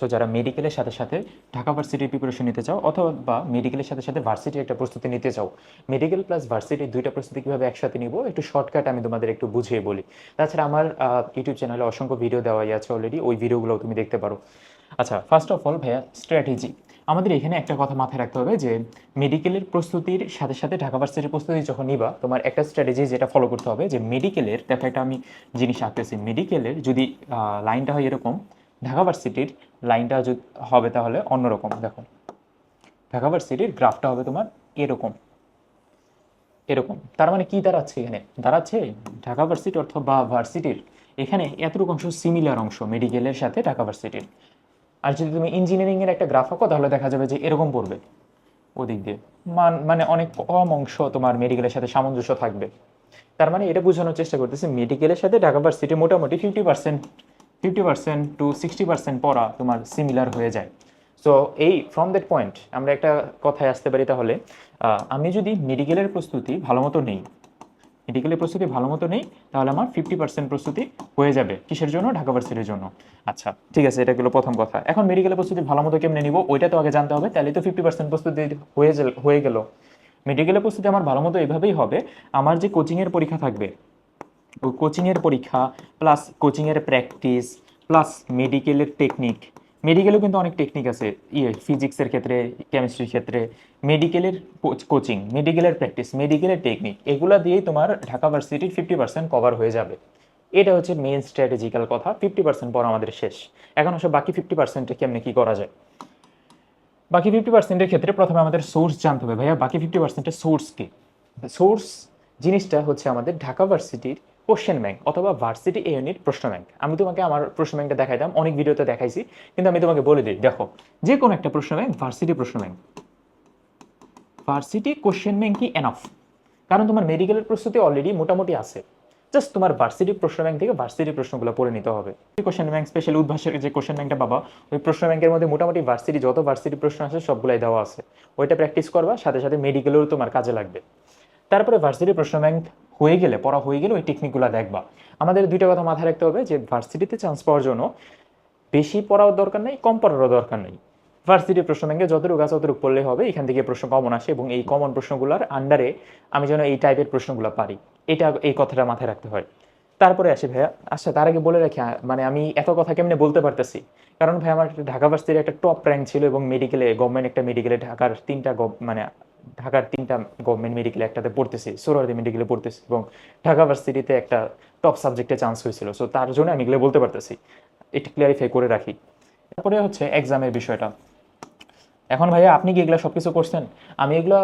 আছো যারা মেডিকেলের সাথে সাথে ঢাকা ভার্সিটির প্রিপারেশন নিতে চাও অথবা বা মেডিকেলের সাথে সাথে ভার্সিটির একটা প্রস্তুতি নিতে চাও মেডিকেল প্লাস ভার্সিটি দুইটা প্রস্তুতি কীভাবে একসাথে নিব একটু শর্টকাট আমি তোমাদের একটু বুঝিয়ে বলি। তাছাড়া আমার ইউটিউব চ্যানেলে অসংখ্য ভিডিও দেওয়াই আছে অলরেডি ওই ভিডিওগুলোও তুমি দেখতে পারো। আচ্ছা ফার্স্ট অফ অল ভাইয়া স্ট্র্যাটেজি আমাদের এখানে একটা কথা মাথায় রাখতে হবে যে মেডিকেলের প্রস্তুতির সাথে সাথে ঢাকা ভার্সিটির প্রস্তুতি যখন নিবা, তোমার একটা স্ট্র্যাটেজি যেটা ফলো করতে হবে যে মেডিকেলের দেখো একটা আমি জিনিস আঁকতেছি মেডিকেলের যদি লাইনটা হয় এরকম ঢাকা ভার্সিটির লাইনটা যদি হবে তাহলে অন্যরকম দেখো ঢাকা ভার্সিটির গ্রাফটা হবে তোমার এরকম এরকম। তার মানে কি দাঁড়াচ্ছে এখানে? দাঁড়াচ্ছে ঢাকা ভার্সিটি অথবা ভার্সিটির। এখানে এতটুকু অংশ সিমিলার অংশ মেডিকেলের সাথে ঢাকা ভার্সিটির। আর যদি তুমি ইঞ্জিনিয়ারিংয়ের একটা গ্রাফ আঁকো, তাহলে দেখা যাবে যে এরকম পড়বে। ওদিক দিয়ে। মান মানে অনেক কম অংশ তোমার মেডিকেলের সাথে সামঞ্জস্য থাকবে। তার মানে এটা বোঝানোর চেষ্টা করতেছে মেডিকেলের সাথে ঢাকা ভার্সিটি মোটামুটি fifty percent fifty percent to sixty percent পড়া তোমার সিমিলার হয়ে যায়। সো এই ফ্রম দ্যাট পয়েন্ট আমরা একটা কথায় আসতে পারি তাহলে আমি যদি মেডিকেলের প্রস্তুতি ভালো মতো নেই মেডিকেলের প্রস্তুতি ভালো মতো নেই, তাহলে আমার ফিফটি পার্সেন্ট প্রস্তুতি হয়ে যাবে কিসের জন্য? ঢাকা ভার্সিটির জন্য। আচ্ছা ঠিক আছে, এটা গেলো প্রথম কথা। এখন মেডিকেলের প্রস্তুতি ভালো মতো কেমনে নিব, ওইটা তো আগে জানতে হবে, তাহলে তো ফিফটি পার্সেন্ট প্রস্তুতি হয়ে হয়ে গেল। মেডিকেলের প্রস্তুতি আমার ভালো মতো এভাবেই হবে, আমার যে কোচিংয়ের পরীক্ষা থাকবে কোচিংয়ের পরীক্ষা প্লাস কোচিংয়ের প্র্যাকটিস প্লাস মেডিকেলের টেকনিক মেডিকেলেও কিন্তু অনেক টেকনিক আছে। ইয়ে ফিজিক্সের ক্ষেত্রে কেমিস্ট্রির ক্ষেত্রে। মেডিকেলের কোচিং মেডিকেলের প্র্যাকটিস মেডিকেলের টেকনিক এগুলো দিয়েই তোমার ঢাকা ভার্সিটির ফিফটি পার্সেন্ট কভার হয়ে যাবে। এটা হচ্ছে মেন স্ট্র্যাটেজিক্যাল কথা ফিফটি পার্সেন্ট পর আমাদের শেষ। এখন আসলে বাকি ফিফটি পার্সেন্টে কেমনে কী করা যায়। বাকি ফিফটি পার্সেন্টের ক্ষেত্রে প্রথমে আমাদের সোর্স জানতে হবে। ভাইয়া, বাকি ফিফটি পার্সেন্টের সোর্স কি? সোর্স জিনিসটা হচ্ছে আমাদের ঢাকা ভার্সিটির কোশ্চেন ব্যাংক অথবা ভার্সিটি এ ইউনিট প্রশ্ন ব্যাংক আমি তোমাকে আমার প্রশ্ন ব্যাংকটা দেখাইতাম, অনেক ভিডিওতে দেখাইছি, কিন্তু আমি তোমাকে বলে দিই, দেখো, যে কোনো একটা প্রশ্ন ব্যাংক ভার্সিটি প্রশ্ন ব্যাংক ভার্সিটি কোশ্চেন ব্যাংক ব্যাংকই এনাফ কারণ তোমার মেডিকেলের প্রস্তুতি অলরেডি মোটামুটি আছে। জাস্ট তোমার ভার্সিটি প্রশ্ন ব্যাংক থেকে ভার্সিটি প্রশ্নগুলো পড়ে নিতে হবে। কোশ্চেন ব্যাংক স্পেশাল উদ্ভাসের যে কোশ্চেন ব্যাংকটা পাবা, ওই প্রশ্ন ব্যাংকের মধ্যে মোটামুটি ভার্সিটি যত ভার্সিটি প্রশ্ন আছে, সবগুলাই দেওয়া আছে। ওইটা প্র্যাকটিস করবা, সাথে সাথে মেডিকেলেও তোমার কাজে লাগবে। তারপরে ভার্সিটি প্রশ্ন ব্যাংক হয়ে গেলে, পড়া হয়ে গেলে ওই টেকনিকগুলো দেখবা। আমাদের দুইটা কথা মাথায় রাখতে হবে যে ভার্সিটিতে চান্স পাওয়ার জন্য বেশি পড়াও দরকার নেই, কম পড়ারও দরকার নেই। ভার্সিটি প্রশ্ন ব্যাংকে যতটুকু আছে ততটুকু পড়লে হবে, এখান থেকে প্রশ্ন কমন আসে এবং এই কমন প্রশ্নগুলোর আন্ডারে আমি যেন এই টাইপের প্রশ্নগুলো পারি। এটা এই কথাটা মাথায় রাখতে হয়। তারপরে আসি ভাইয়া আচ্ছা তার আগে বলে রাখি মানে আমি এত কথা কেমনে বলতে পারতেছি? কারণ ভাই আমার ঢাকা ভার্সিটির একটা টপ র্যাঙ্ক ছিল এবং মেডিকেলে গভর্নমেন্ট একটা মেডিকেলে ঢাকার তিনটা মানে ঢাকার তিনটা গভর্নমেন্ট মেডিকেলে একটাতে পড়তেছি সোরারদি মেডিকেলে পড়তেছি এবং ঢাকা ভার্সিটিতে একটা টপ সাবজেক্টে চান্স হয়েছিল। সো তার জন্য আমি এগুলো বলতে পারতেছি। এটি ক্লিয়ারিফাই করে রাখি। তারপরে হচ্ছে এক্সামের বিষয়টা। এখন ভাইয়া, আপনি কি এগুলো সব কিছু করছেন? আমি এগুলো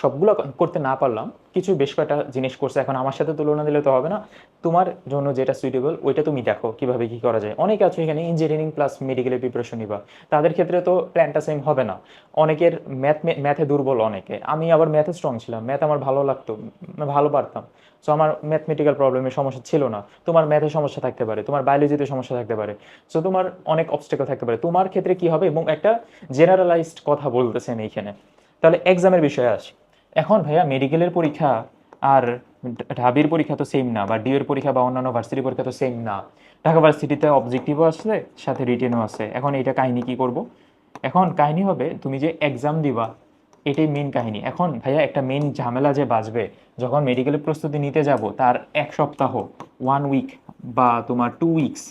সবগুলো করতে না পারলাম, কিছু বেশ কয়েকটা জিনিস করছে। এখন আমার সাথে তুলনা দিলে তো হবে না। তোমার জন্য যেটা সুইটেবল ওইটা তুমি দেখো কীভাবে কি করা যায়। অনেকে আছে এখানে ইঞ্জিনিয়ারিং প্লাস মেডিকেলের প্রিপারেশন নিবা। তাদের ক্ষেত্রে তো প্ল্যানটা সেম হবে না। অনেকের ম্যাথ ম্যাথে দুর্বল অনেকে। আমি আবার ম্যাথে স্ট্রং ছিলাম। ম্যাথ আমার ভালো লাগতো ভালো পারতাম। সো আমার ম্যাথমেটিক্যাল প্রবলেমের সমস্যা ছিল না। তোমার ম্যাথে সমস্যা থাকতে পারে, তোমার বায়োলজিতে সমস্যা থাকতে পারে। সো তোমার অনেক অবস্টেকল থাকতে পারে। তোমার ক্ষেত্রে কি হবে? এবং একটা জেনারেলাইজড কথা বলতেছেন এইখানে তাহলে এক্সামের বিষয়ে আসি। এখন ভাইয়া মেডিকেলের পরীক্ষা আর ঢাবির পরীক্ষা তো সেম না, বা ডিএর পরীক্ষা বা অন্যান্য ভার্সিটি পরীক্ষা তো সেম না। ঢাকা ভার্সিটিতে অবজেক্টিভও আছে, সাথে রিটেনও আছে। এখন এটা কাহিনী কি করব? এখন কাহিনী হবে, তুমি যে এক্সাম দিবা, এটাই মেন কাহিনী। এখন ভাইয়া একটা মেন ঝামেলা যে বাজবে যখন মেডিকেলের প্রস্তুতি নিতে যাব, তার এক সপ্তাহ ওয়ান উইক বা তোমার টু উইকস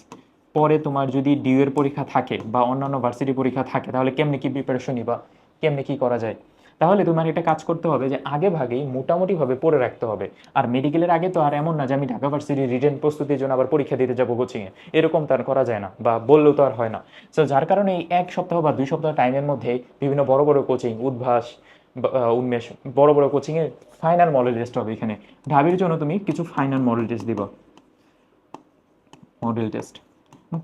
পরে তোমার যদি ডিউ এর পরীক্ষা থাকে বা অন্যান্য ভার্সিটি পরীক্ষা থাকে, তাহলে কেমনে কি প্রিপারেশন নিবা? কেমনে কি করা যায়? তাহলে তোমার একটা কাজ করতে হবে যে আগে ভাগেই মোটামুটিভাবে পড়ে রাখতে হবে। আর মেডিকেলের আগে তো আর এমন না যে আমি ঢাকা ভার্সিটির রিটেন প্রস্তুতির জন্য আবার পরীক্ষা দিতে যাব কোচিংয়ে। এরকম তার করা যায় না বা বললেও তো আর হয় না। সো যার কারণে এই এক সপ্তাহ বা দুই সপ্তাহ টাইমের মধ্যে বিভিন্ন বড় বড় কোচিং, উদ্ভাস উন্মেষ, বড় বড় কোচিংয়ে ফাইনাল মডেল টেস্ট হবে এখানে। ঢাবির জন্য তুমি কিছু ফাইনাল মডেল টেস্ট দিবা। Model test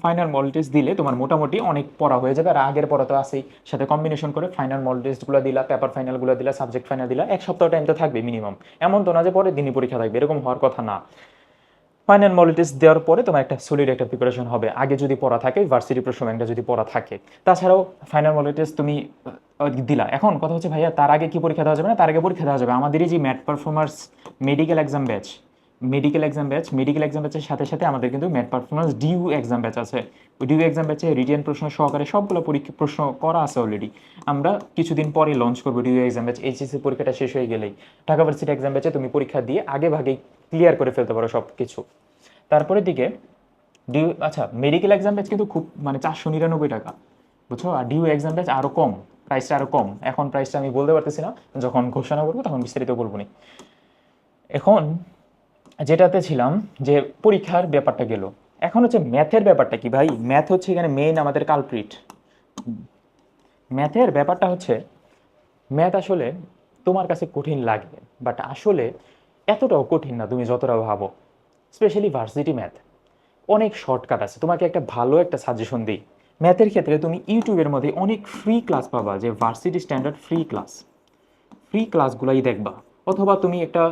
final model test দিলে তোমার মোটামুটি অনেক পড়া হয়ে যাবে। আর আগের পড়া তো আছেই। সাথে কম্বিনেশন করে ফাইনাল মডেল টেস্টগুলো দিলা পেপার ফাইনালগুলো দিলা সাবজেক্ট ফাইনাল দিলা, এক সপ্তাহ টাইম তো থাকবে মিনিমাম এমন তো না যে পরের দিনই পরীক্ষা থাকবে, এরকম হওয়ার কথা না। ফাইনাল মডেল টেস্ট দেওয়ার পরে তোমার একটা সলিড একটা প্রিপারেশন হবে। আগে যদি পড়া থাকে ভার্সিটি প্রশ্ন ব্যাংকটা যদি পড়া থাকে। তাছাড়াও ফাইনাল মডেল টেস্ট তুমি দিলা। এখন কথা হচ্ছে ভাইয়া, তার আগে কি পরীক্ষা দেওয়া যাবে না? তার আগে পরীক্ষা দেওয়া যাবে। আমাদেরই যে math performers medical exam batch medical exam batch medical exam ব্যাচের সাথে সাথে আমাদের কিন্তু math performance DU exam batch আছে। ওই ডিউ এক্সাম ব্যাচে রিটেন প্রশ্ন সহকারে সবগুলো পরীক্ষা, প্রশ্ন করা আছে অলরেডি আমরা কিছুদিন পরে লঞ্চ করব ডিউ এক্সাম ব্যাচ এইচএসসি পরীক্ষাটা শেষ হয়ে গেলেই। ঢাকা ভার্সিটি এক্সাম ব্যাচে তুমি পরীক্ষা দিয়ে আগে ভাগেই ক্লিয়ার করে ফেলতে পারো সব কিছু তারপরে দিকে ডিউ আচ্ছা মেডিকেল এক্সাম ব্যাচ কিন্তু খুব মানে চারশো নিরানব্বই টাকা, বুঝছ? আর ডিউ এক্সাম ব্যাচ আরও কম প্রাইসটা আরও কম। এখন প্রাইসটা আমি বলতে পারতেছি না, যখন ঘোষণা করব তখন বিস্তারিত বলব নি। এখন যেটাতে ছিলাম যে পরীক্ষার ব্যাপারটা গেল। এখন হচ্ছে ম্যাথের ব্যাপারটা কি ভাই? ম্যাথ হচ্ছে এখানে মেইন আমাদের কালপ্রিট ম্যাথের ব্যাপারটা হচ্ছে, ম্যাথ আসলে তোমার কাছে কঠিন লাগে বাট আসলে এতটাও কঠিন না তুমি যতটা ভাবো স্পেশালি ভার্সিটি ম্যাথ অনেক শর্টকাট আছে। তোমাকে একটা ভালো একটা সাজেশন দিই। ম্যাথের ক্ষেত্রে তুমি ইউটিউবের মধ্যে অনেক ফ্রি ক্লাস পাবা, যে varsity standard free class free ক্লাসগুলাই দেখবা। অথবা তুমি একটা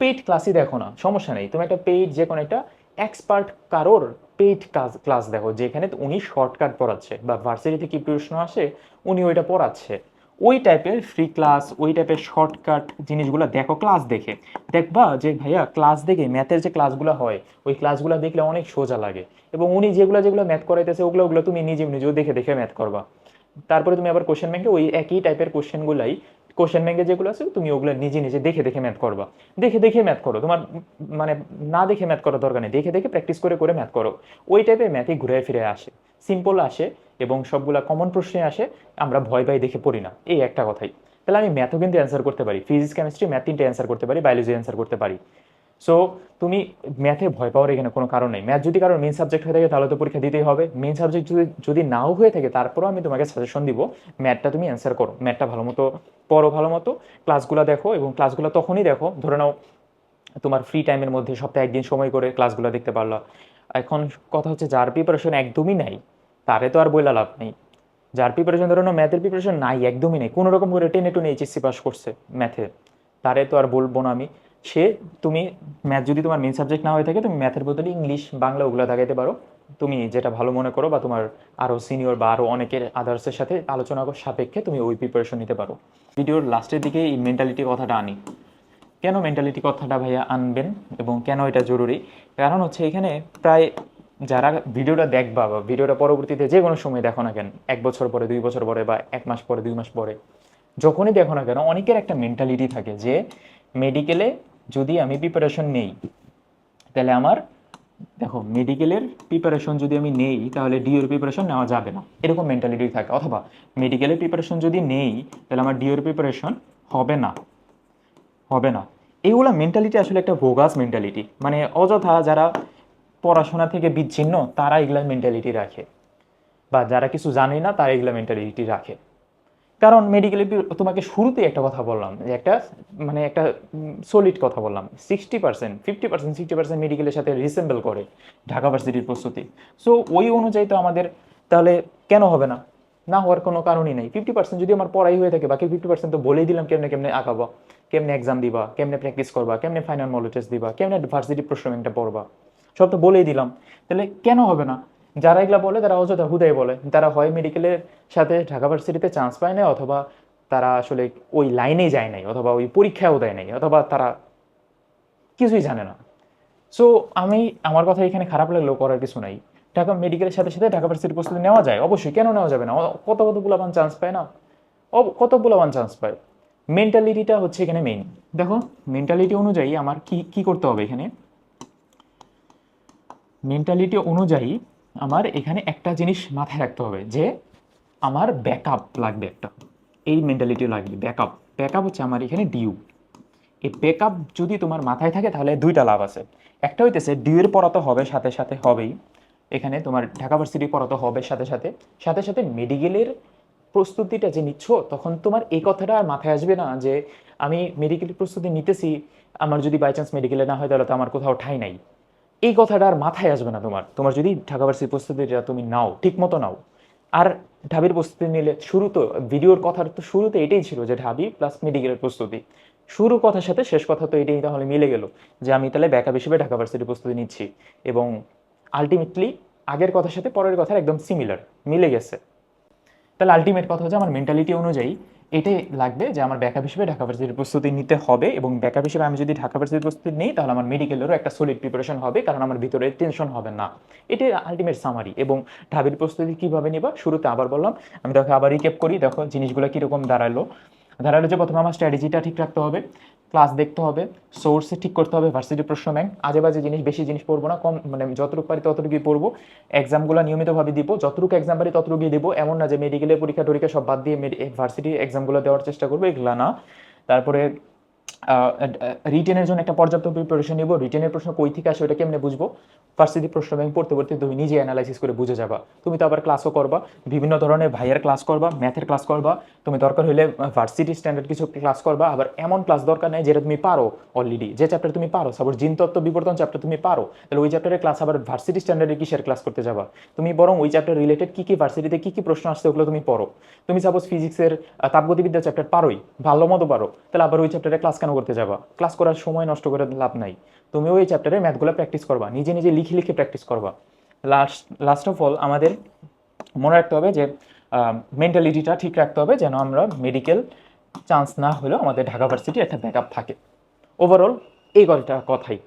পেইড ক্লাসই দেখো না, সমস্যা নেই। তুমি একটা পেইড যে কোনো একটা এক্সপার্ট কারোর পেইড ক্লাস দেখো, যেখানে উনি শর্টকাট পড়াচ্ছে বা ভার্সিটিতে কি প্রশ্ন আসে, উনি ওইটা পড়াচ্ছে। ওই টাইপের ফ্রি ক্লাস ওই টাইপের শর্টকাট জিনিসগুলো দেখো ক্লাস দেখে। দেখবা যে ভাইয়া ক্লাস দেখে ম্যাথের যে ক্লাসগুলো হয়, ওই ক্লাসগুলো দেখলে অনেক সোজা লাগে। এবং উনি যেগুলো যেগুলো ম্যাথ করাইতেছে, ওগুলো ওগুলো তুমি নিজে নিজেও দেখে দেখে ম্যাথ করবা। তারপরে তুমি আবার কোশ্চেন ব্যাংকে ওই একই টাইপের কোশ্চেনগুলাই কোশ্চেন ব্যাংকে যেগুলো আছে, তুমি ওগুলো নিজে নিজে দেখে দেখে ম্যাথ করবা। দেখে দেখে ম্যাথ করো। তোমার মানে না দেখে ম্যাথ করার দরকার নেই। দেখে দেখে প্র্যাকটিস করে করে ম্যাথ করো। ওই টাইপের ম্যাথই ঘুরে ফিরে আসে। সিম্পল আসে এবং সবগুলা কমন প্রশ্নে আসে, আমরা ভয় ভয় দেখে পড়ি না। এই একটা কথাই। তাহলে আমি ম্যাথও কিন্তু অ্যান্সার করতে পারি। ফিজিক্স কেমিস্ট্রি ম্যাথ তিনটে অ্যান্সার করতে পারি। বায়োলজি অ্যান্সার করতে পারি। সো তুমি ম্যাথে ভয় পাওয়ার এখানে কোনো কারণ নেই। ম্যাথ যদি কারোর মেন সাবজেক্ট হয়ে থাকে, তাহলে তো পরীক্ষা দিতেই হবে। মেন সাবজেক্ট যদি যদি নাও হয়ে থাকে, তারপরেও আমি তোমাকে সাজেশন দিব। ম্যাথটা তুমি অ্যান্সার করো। ম্যাথটা ভালো মতো পড়ো, ভালো মতো। ক্লাসগুলো দেখো এবং ক্লাসগুলো তখনই দেখো। ধরে নাও, তোমার ফ্রি টাইমের মধ্যে সপ্তাহে একদিন সময় করে ক্লাসগুলো দেখতে পারল। এখন কথা হচ্ছে, যার প্রিপারেশন একদমই নাই, তারে তো আর বইলা লাভ নেই। যার প্রিপারেশন ধরো ম্যাথের প্রিপারেশন নাই, একদমই নেই। কোনো রকম করে টেনে টুনে এইচএসসি পাস করছে ম্যাথে তারে তো আর বলব না আমি। সে তুমি ম্যাথ যদি তোমার মেন সাবজেক্ট না হয়ে থাকে, তুমি ম্যাথের বদলে ইংলিশ বাংলা ওগুলো দেখাইতে পারো। তুমি যেটা ভালো মনে করো বা তোমার আরও সিনিয়র বা আরও অনেকের আদার্সের সাথে আলোচনা সাপেক্ষে তুমি ওই প্রিপারেশন নিতে পারো। ভিডিওর লাস্টের দিকে এই মেন্টালিটি কথাটা আনি। কেন মেন্টালিটি কথাটা ভাইয়া আনবেন এবং কেন এটা জরুরি? কারণ হচ্ছে এখানে প্রায় যারা ভিডিওটা দেখবা বা ভিডিওটা পরবর্তীতে যে কোনো সময় দেখো না কেন, এক বছর পরে, দুই বছর পরে বা এক মাস পরে, দুই মাস পরে, যখনই দেখো না কেন, অনেকের একটা মেন্টালিটি থাকে যে মেডিকেলে যদি আমি প্রিপারেশন নেই, তাহলে আমার, দেখো মেডিকেলের প্রিপারেশন যদি আমি নেই, তাহলে ডিওর প্রিপারেশন নেওয়া যাবে না। এরকম মেন্টালিটি থাকে। অথবা মেডিকেলের প্রিপারেশন যদি নেই, তাহলে আমার ডিওর প্রিপারেশন হবে না। হবে না। এইগুলো মেন্টালিটি আসলে একটা ভোগাস মেন্টালিটি মানে অযথা যারা পড়াশোনা থেকে বিচ্ছিন্ন, তারা এগুলা মেন্টালিটি রাখে। বা যারা কিছু জানে না, তারা এগুলা মেন্টালিটি রাখে। কারণ মেডিকেলে তোমাকে শুরুতেই একটা কথা বললাম, যে একটা মানে একটা সলিড কথা বললাম। Sixty percent fifty percent sixty percent মেডিকেলের সাথে রিসেম্বল করে ঢাকা ভার্সিটির প্রস্তুতি। সো ওই অনুযায়ী তো আমাদের তাহলে কেন হবে না? না হওয়ার কোনো কারণই নেই। ফিফটি পার্সেন্ট যদি আমার পড়াই হয়ে থাকে, বাকি ফিফটি পার্সেন্ট তো বলেই দিলাম কেমনে কেমনে আঁকাবো কেমনে এক্সাম দিবা, কেমনে প্র্যাকটিস করবা, কেমনে ফাইনাল টেস্ট দিবা, কেমনে ভার্সিটি প্রশ্ন পড়বা, সব তো বলেই দিলাম। তাহলে কেন হবে না? যারা এগুলা বলে, তারা অযথা হুদাই বলে। তারা হয় মেডিকেলের সাথে ঢাকা ভার্সিটিতে চান্স পায় না অথবা তারা আসলে ওই লাইনে যায় নাই, অথবা ওই পরীক্ষাও দেয় নাই, অথবা তারা কিছুই জানে না। সো আমি, আমার কথা এখানে খারাপ লাগলেও করার কিছু নাই। ঢাকা মেডিকেলের সাথে সাথে ঢাকা ভার্সিটির প্রস্তুতি নেওয়া যায়। অবশ্যই, কেন নেওয়া যাবে না? কত কত বুলাবান চান্স পায় না? কত বুলাবান চান্স পায়? মেন্টালিটিটা হচ্ছে এখানে মেইন দেখো মেন্টালিটি অনুযায়ী আমার কি কি করতে হবে এখানে? মেন্টালিটি অনুযায়ী আমার এখানে একটা জিনিস মাথায় রাখতে হবে যে আমার ব্যাকআপ লাগবে একটা। এই মেন্টালিটি লাগবে ব্যাকআপ ব্যাকআপ হচ্ছে আমার এখানে ডিউ এই ব্যাকআপ যদি তোমার মাথায় থাকে তাহলে দুইটা লাভ আছে। একটা হইতেছে ডিউয়ের পড়া তো হবে, সাথে সাথে হবেই। এখানে তোমার ঢাকা ভার্সিটি পড়া তো হবে, সাথে সাথে। সাথে সাথে মেডিকেলের প্রস্তুতিটা যে নিচ্ছ, তখন তোমার এই কথাটা আর মাথায় আসবে না যে আমি মেডিকেলের প্রস্তুতি নিতেছি, আমার যদি বাই চান্স মেডিকেলে না হয় তাহলে তো আমার কোথাও ঠাই নাই। এই কথাটা আর মাথায় আসবে না তোমার। তোমার যদি ঢাকা ভার্সিটির প্রস্তুতিটা তুমি নাও ঠিক মতো নাও। আর ঢাবির প্রস্তুতি নিলে শুরু তো, ভিডিওর কথার তো শুরুতে এটাই ছিল যে ঢাবি প্লাস মেডিকেলের প্রস্তুতি। শুরু কথার সাথে শেষ কথা তো এটাই তাহলে মিলে গেল যে আমি তাহলে ব্যাকআপ হিসেবে ঢাকা ভার্সিটির প্রস্তুতি নিচ্ছি। এবং আলটিমেটলি আগের কথার সাথে পরের কথার একদম সিমিলার মিলে গেছে। তাহলে আলটিমেট কথা হচ্ছে আমার মেন্টালিটি অনুযায়ী এটাই লাগবে যে আমার ব্যাকআপ হিসেবে ঢাকা ভার্সিটির প্রস্তুতি নিতে হবে এবং ব্যাকআপ হিসেবে আমি যদি ঢাকা ভার্সিটির প্রস্তুতি নিই, তাহলে আমার মেডিকেলেরও একটা সলিড প্রিপারেশন হবে কারণ আমার ভিতরে টেনশন হবে না। এটাই আলটিমেট সামারি এবং ঢাবির প্রস্তুতি কীভাবে নিবা? শুরুতে আবার বললাম, আমি দেখো আবার রিকেপ করি। দেখো, জিনিসগুলো কীরকম দাঁড়াল। দাঁড়াল যে প্রথমে আমার স্ট্র্যাটেজিটা ঠিক রাখতে হবে। ক্লাস দেখতে হবে সোর্সে ঠিক করতে হবে ভার্সিটি প্রশ্ন ব্যাংক আজে বাজে জিনিস বেশি জিনিস পড়ব না, কম মানে যতটুকু পারি ততটুকুই পড়ব। এক্সামগুলো নিয়মিতভাবে দিব, যতটুকু এক্সাম পারি ততটুকুই দেবো, এমন না যে মেডিকেলের পরীক্ষা টরীক্ষা সব বাদ দিয়ে ভার্সিটি এক্সামগুলো দেওয়ার চেষ্টা করব, এগুলো না। তারপরে রিটেনের জন্য একটা পর্যাপ্ত প্রিপারেশন নিব। রিটেনের প্রশ্ন কই থেকে আসে ওটা কেমনে বুঝব? ভার্সিটি প্রশ্ন ব্যাংক পড়তে পড়তে তুমি নিজে অ্যানালাইসিস করে বুঝে যাবা। তুমি তো আবার ক্লাসও করবা, বিভিন্ন ধরনের ভাইয়ের ক্লাস করবা ম্যাথের ক্লাস করবা। তুমি দরকার হলে ভার্সিটি স্ট্যান্ডার্ড কিছু ক্লাস করবা, আবার এমন ক্লাস দরকার নেই যেটা তুমি পারো অলরেডি যে চ্যাপ্টার তুমি পারো সাপোজ জিন তত্ত্ব বিবর্তন চ্যাপ্টার তুমি পারো, তাহলে ওই চ্যাপ্টারের ক্লাস আবার ভার্সিটি স্ট্যান্ডার্ডে কিসের ক্লাস করতে যাবা? তুমি বরং ওই চ্যাপ্টার রিলেটেড কি কি ভার্সিটিতে কি কি প্রশ্ন আসছে ওগুলো তুমি পড়ো। তুমি সাপোজ ফিজিক্সের তাপগতিবিদ্যা চ্যাপ্টার পারোই, ভালো মতো পারো, তাহলে আবার ওই চ্যাপ্টারে ক্লাস কেন করতে যাবা। ক্লাস করার সময় নষ্ট করে লাভ নাই। তুমি ওই চ্যাপ্টারে ম্যাথগুলো প্র্যাকটিস করবা। নিজে নিজে লিখে লিখে প্র্যাকটিস করবা। লাস্ট লাস্ট অফ অল আমাদের মনে রাখতে হবে যে মেন্টালিটিটা ঠিক রাখতে হবে যেন আমরা মেডিকেল চান্স না হলেও আমাদের ঢাকা ভার্সিটি একটা ব্যাকআপ থাকে। ওভারঅল এই গল্পটা কথাই।